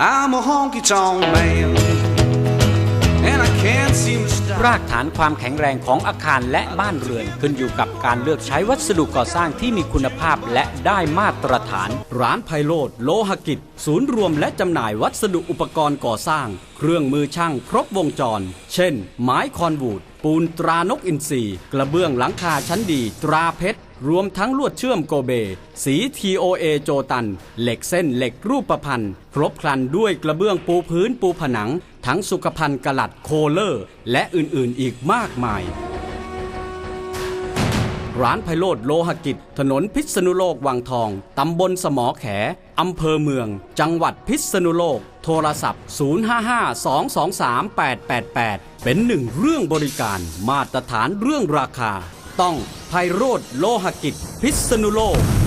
I'm a honky tonk man, and I can't seem to stop. รากฐานความแข็งแรงของอาคารและบ้านเรือน ขึ้นอยู่กับการเลือกใช้วัสดุก่อสร้างที่มีคุณภาพและได้มาตรฐาน ร้านไพโรดโลหกิจ ศูนย์รวมและจำหน่ายวัสดุอุปกรณ์ก่อสร้าง เครื่องมือช่างครบวงจร เช่น ไม้คอนวูด ปูนตรานกอินทรีกระเบื้องหลังคาชั้นดี ตราเพชร รวมทั้งลวดเชื่อมโกเบ สี TOA โจตัน เหล็กเส้นเหล็กรูปพันธ์ครบครันด้วยกระเบื้องปูพื้นปูผนัง ทั้งสุขภัณฑ์กลัดโคเลอร์ และอื่นๆอีกมากมาย ร้านไพโรดโลหกิจ ถนนพิษณุโลกวังทอง ตำบลสมอแข อำเภอเมือง จังหวัดพิษณุโลก โทรศัพท์ 055-223-888 เป็นหนึ่งเรื่องบริการมาตรฐานเรื่องราคา ต้องไพโรดโลหกิจ พิษณุโลก